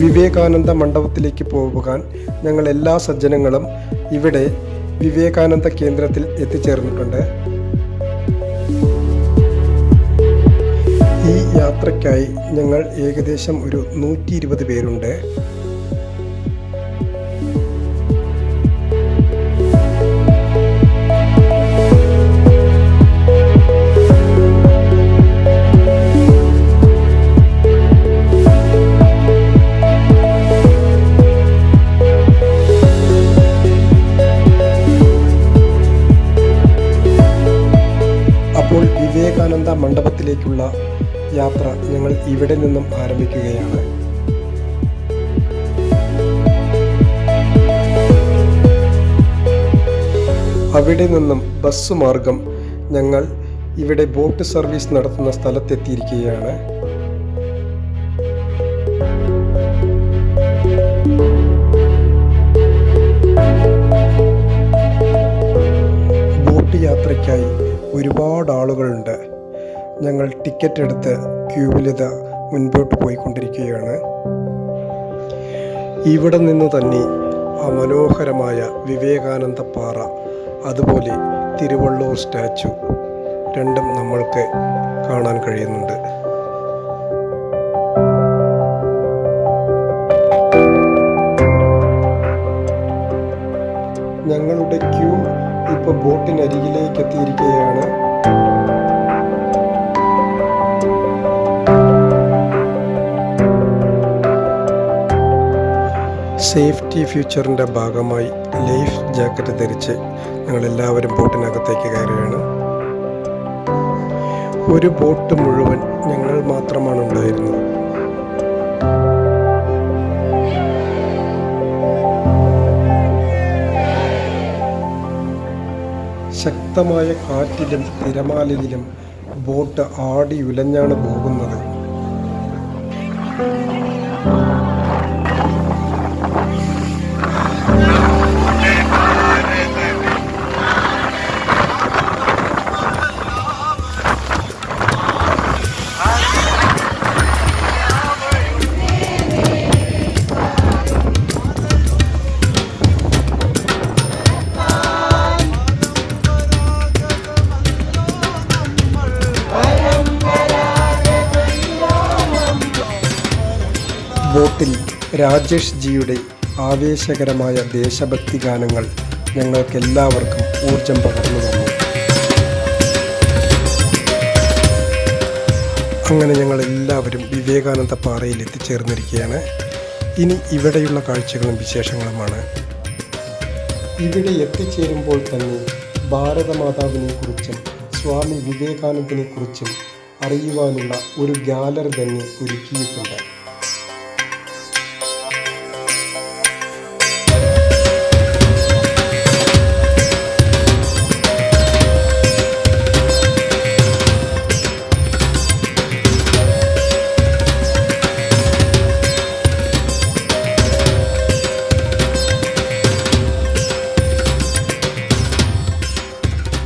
വിവേകാനന്ദ മണ്ഡപത്തിലേക്ക് പോകാൻ ഞങ്ങൾ എല്ലാ സജ്ജനങ്ങളും ഇവിടെ വിവേകാനന്ദ കേന്ദ്രത്തിൽ എത്തിച്ചേർന്നിട്ടുണ്ട്. ഈ യാത്രയ്ക്കായി ഞങ്ങൾ ഏകദേശം ഒരു നൂറ്റി ഇരുപത് പേരുണ്ട്. വിവേകാനന്ദ മണ്ഡപത്തിലേക്കുള്ള യാത്ര ഞങ്ങൾ ഇവിടെ നിന്നും ആരംഭിക്കുകയാണ്. അവിടെ നിന്നും ബസ് മാർഗം ഞങ്ങൾ ഇവിടെ ബോട്ട് സർവീസ് നടത്തുന്ന സ്ഥലത്തെത്തിയിരിക്കുകയാണ്. ബോട്ട് യാത്രയ്ക്കായി ഒരുപാട് ആളുകളുണ്ട്. ഞങ്ങൾ ടിക്കറ്റ് എടുത്ത് ക്യൂവിലിത മുൻപോട്ട് പോയിക്കൊണ്ടിരിക്കുകയാണ്. ഇവിടെ നിന്ന് തന്നെ ആ മനോഹരമായ വിവേകാനന്ദ പാറ അതുപോലെ തിരുവള്ളൂർ സ്റ്റാച്ചു രണ്ടും നമ്മൾക്ക് കാണാൻ കഴിയുന്നുണ്ട്. ഞങ്ങളുടെ ക്യൂ ഇപ്പോൾ ബോട്ടിനരികിലേക്ക് എത്തിയിരിക്കുകയാണ്. സേഫ്റ്റി ഫ്യൂച്ചറിന്റെ ഭാഗമായി ലൈഫ് ജാക്കറ്റ് ധരിച്ച് ഞങ്ങളെല്ലാവരും ബോട്ടിനകത്തേക്ക് കയറുകയാണ്. ഒരു ബോട്ട് മുഴുവൻ ഞങ്ങൾ മാത്രമാണ് ഉണ്ടായിരുന്നത്. ശക്തമായ കാറ്റിലും തിരമാലയിലും ബോട്ട് ആടി ഉലഞ്ഞാണ് പോകുന്നത്. ബോട്ടിൽ രാജേഷ് ജിയുടെ ആവേശകരമായ ദേശഭക്തി ഗാനങ്ങൾ ഞങ്ങൾക്കെല്ലാവർക്കും ഊർജം പകർന്നു തന്നു. അങ്ങനെ ഞങ്ങൾ എല്ലാവരും വിവേകാനന്ദ പാറയിൽ എത്തിച്ചേർന്നിരിക്കുകയാണ് ഇനി ഇവിടെയുള്ള കാഴ്ചകളും വിശേഷങ്ങളുമാണ്. ഇവിടെ എത്തിച്ചേരുമ്പോൾ തന്നെ ഭാരതമാതാവിനെ കുറിച്ചും സ്വാമി വിവേകാനന്ദനെ കുറിച്ചും അറിയുവാനുള്ള ഒരു ഗാലറി തന്നെ ഒരുക്കിയിട്ടുണ്ട്.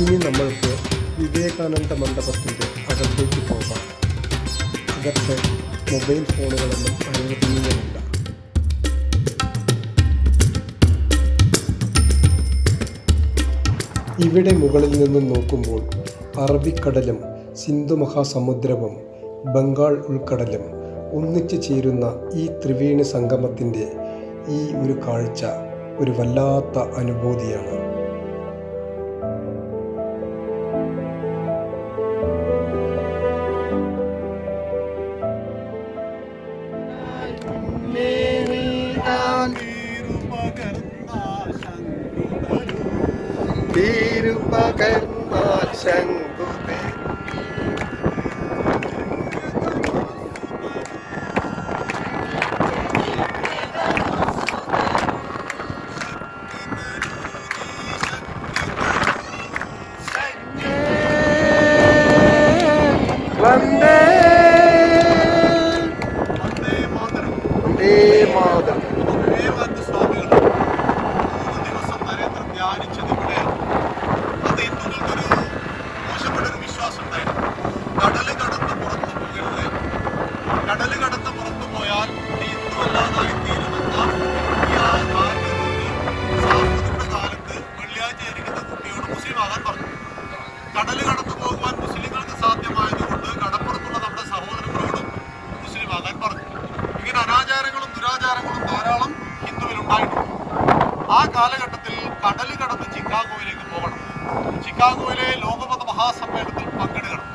ഇനി നമ്മൾക്ക് വിവേകാനന്ദ മണ്ഡപത്തിന്റെ അകത്തേക്ക് പോകാം. അകത്ത് മൊബൈൽ ഫോണുകളൊന്നും അനുവദനീയമല്ല ഇവിടെ മുകളിൽ നിന്നും നോക്കുമ്പോൾ അറബിക്കടലും സിന്ധു മഹാസമുദ്രവും ബംഗാൾ ഉൾക്കടലും ഒന്നിച്ചു ചേരുന്ന ഈ ത്രിവേണി സംഗമത്തിന്റെ ഈ ഒരു കാഴ്ച ഒരു വല്ലാത്ത അനുഭൂതിയാണ്. തിരുപകർന്നാൽ ശങ്കുതേ കടൽ കടന്നു പോകുവാൻ മുസ്ലിങ്ങൾക്ക് സാധ്യമായതുകൊണ്ട് കടപ്പുറത്തുള്ള നമ്മുടെ സഹോദരങ്ങളോടും മുസ്ലിം ആകാൻ പറഞ്ഞു. ഇങ്ങനെ അനാചാരങ്ങളും ദുരാചാരങ്ങളും ധാരാളം ഹിന്ദുവിൽ ഉണ്ടായിട്ടുണ്ട് ആ കാലഘട്ടത്തിൽ കടൽ കടന്ന് ചിക്കാഗോയിലേക്ക് പോകണം. ചിക്കാഗോയിലെ ലോകമത മഹാസമ്മേളനത്തിൽ പങ്കെടുക്കണം.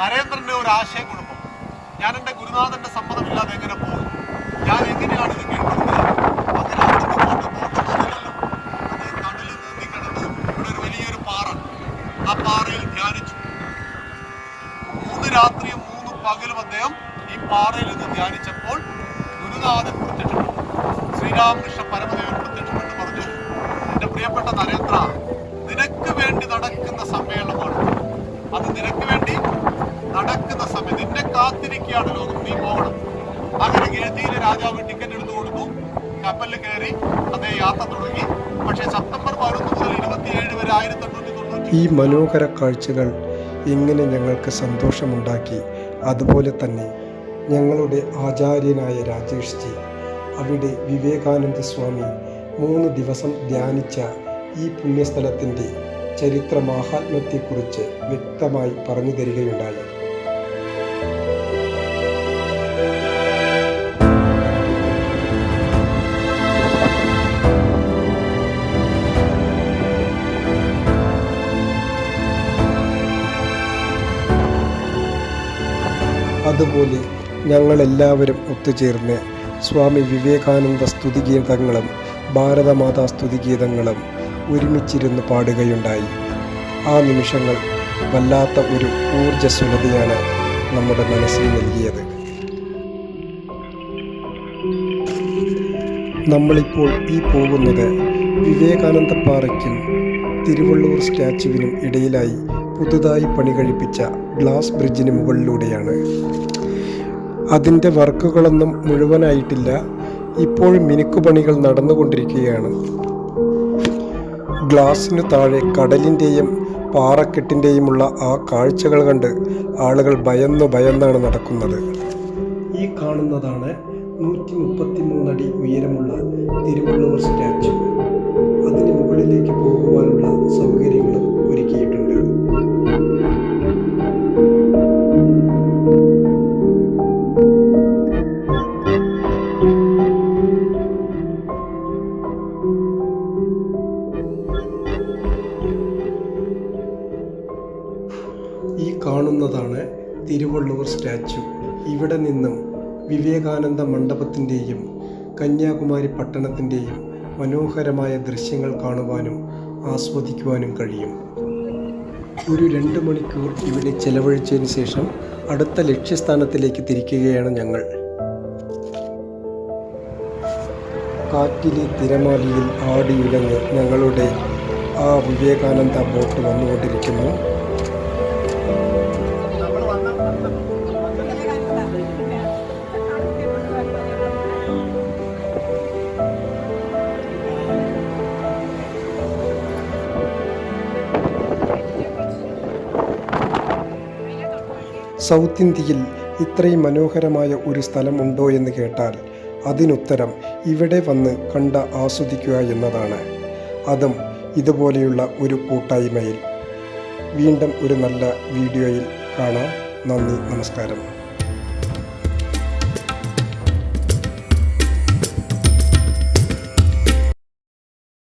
നരേന്ദ്രന്റെ ഒരു ആശയം കുഴപ്പം ഞാൻ എന്റെ ഗുരുനാഥന്റെ സമ്മതമില്ലാതെ എങ്ങനെ പോകും? ഞാൻ എങ്ങനെയാണ് ഇത് കീഴ്പ്പെടുത്തുക അങ്ങനെ അവിടുന്ന് പോട്ട് പോട്ടൊന്നുമില്ലല്ലോ അത് കടലിൽ നീന്തി കിടന്ന് ഇവിടെ ഒരു വലിയൊരു പാറ ആ പാറയിൽ ധ്യാനിച്ചു മൂന്ന് രാത്രിയും മൂന്ന് പകലും അദ്ദേഹം ഈ പാറയിൽ നിന്ന് ധ്യാനിച്ചപ്പോൾ ഗുരുനാഥൻ പ്രത്യക്ഷപ്പെട്ടു ശ്രീരാമകൃഷ്ണ പരമദേവൻ പ്രത്യക്ഷപ്പെട്ട് പറഞ്ഞു. എന്റെ പ്രിയപ്പെട്ട നരേന്ദ്ര നിനക്ക് വേണ്ടി നടക്കുന്ന സമ്മേളനമാണ്. അത് നിനക്ക് വേണ്ടി നടക്കുന്ന സമയം നിന്നെ കാത്തിരിക്കുകയാണ് ലോകം. നീ പോകണം. അങ്ങനെ ഗതിയിലെ രാജാവ് ടിക്കറ്റ് എടുത്തു കൊടുത്തു. കപ്പലിൽ കയറി അതേ യാത്ര തുടങ്ങി. പക്ഷേ സെപ്റ്റംബർ പതിനൊന്ന് മുതൽ ഇരുപത്തിയേഴ് വരെ ആയിരത്തി എണ്ണൂറ്റി തൊണ്ണൂറ്റി ഈ മനോഹര കാഴ്ചകൾ എങ്ങനെ ഞങ്ങൾക്ക് സന്തോഷമുണ്ടാക്കി. അതുപോലെ തന്നെ ഞങ്ങളുടെ ആചാര്യനായ രാജേഷ് ജി അവിടെ വിവേകാനന്ദ സ്വാമി മൂന്ന് ദിവസം ധ്യാനിച്ച ഈ പുണ്യസ്ഥലത്തിന്റെ ചരിത്ര മാഹാത്മ്യത്തെക്കുറിച്ച് വ്യക്തമായി പറഞ്ഞു തരികയുണ്ടായി. അതുപോലെ ഞങ്ങളെല്ലാവരും ഒത്തുചേർന്ന് സ്വാമി വിവേകാനന്ദ സ്തുതിഗീതങ്ങളും ഭാരതമാതാ സ്തുതിഗീതങ്ങളും ഒരുമിച്ചിരുന്ന് പാടുകയുണ്ടായി. ആ നിമിഷങ്ങൾ വല്ലാത്ത ഒരു ഊർജസ്വലതയാണ് നമ്മുടെ മനസ്സിൽ നൽകിയത്. നമ്മളിപ്പോൾ ഈ പോകുന്നത് വിവേകാനന്ദ പാറയ്ക്കും തിരുവള്ളൂർ സ്റ്റാച്ചുവിനും ഇടയിലായി പുതുതായി പണി കഴിപ്പിച്ച ഗ്ലാസ് ബ്രിഡ്ജിന് മുകളിലൂടെയാണ്. അതിന്റെ വർക്കുകളൊന്നും മുഴുവനായിട്ടില്ല. ഇപ്പോൾ മിനുക്കുപണികൾ നടന്നുകൊണ്ടിരിക്കുകയാണ്. ഗ്ലാസിനു താഴെ കടലിന്റെയും പാറക്കെട്ടിന്റെയുമുള്ള ആ കാഴ്ചകൾ കണ്ട് ആളുകൾ ഭയന്നു ഭയന്നാണ് നടക്കുന്നത്. ഈ കാണുന്നതാണ് നൂറ്റി മുപ്പത്തി മൂന്നടി ഉയരമുള്ള തിരുവള്ളൂർ സ്റ്റാച്ചു കാണുന്നതാണ് തിരുവള്ളൂർ സ്റ്റാച്ചു. ഇവിടെ നിന്നും വിവേകാനന്ദ മണ്ഡപത്തിന്റെയും കന്യാകുമാരി പട്ടണത്തിന്റെയും മനോഹരമായ ദൃശ്യങ്ങൾ കാണുവാനും ആസ്വദിക്കുവാനും കഴിയും. ഒരു രണ്ട് മണിക്കൂർ ഇവിടെ ചെലവഴിച്ചതിന് ശേഷം അടുത്ത ലക്ഷ്യസ്ഥാനത്തിലേക്ക് തിരിക്കുകയാണ് ഞങ്ങൾ. കാറ്റിലെ തിരമാലിയിൽ ആടിയുലങ്ങ് ഞങ്ങളുടെ ആ വിവേകാനന്ദ ബോട്ട് വന്നുകൊണ്ടിരിക്കുന്നു. സൗത്ത് ഇന്ത്യയിൽ ഇത്രയും മനോഹരമായ ഒരു സ്ഥലം ഉണ്ടോ എന്ന് കേട്ടാൽ അതിനുത്തരം ഇവിടെ വന്ന് കണ്ട് ആസ്വദിക്കുക എന്നതാണ്. അതും ഇതുപോലെയുള്ള ഒരു കൂട്ടായ്മയിൽ. വീണ്ടും ഒരു നല്ല വീഡിയോയിൽ കാണാം. നന്ദി നമസ്കാരം.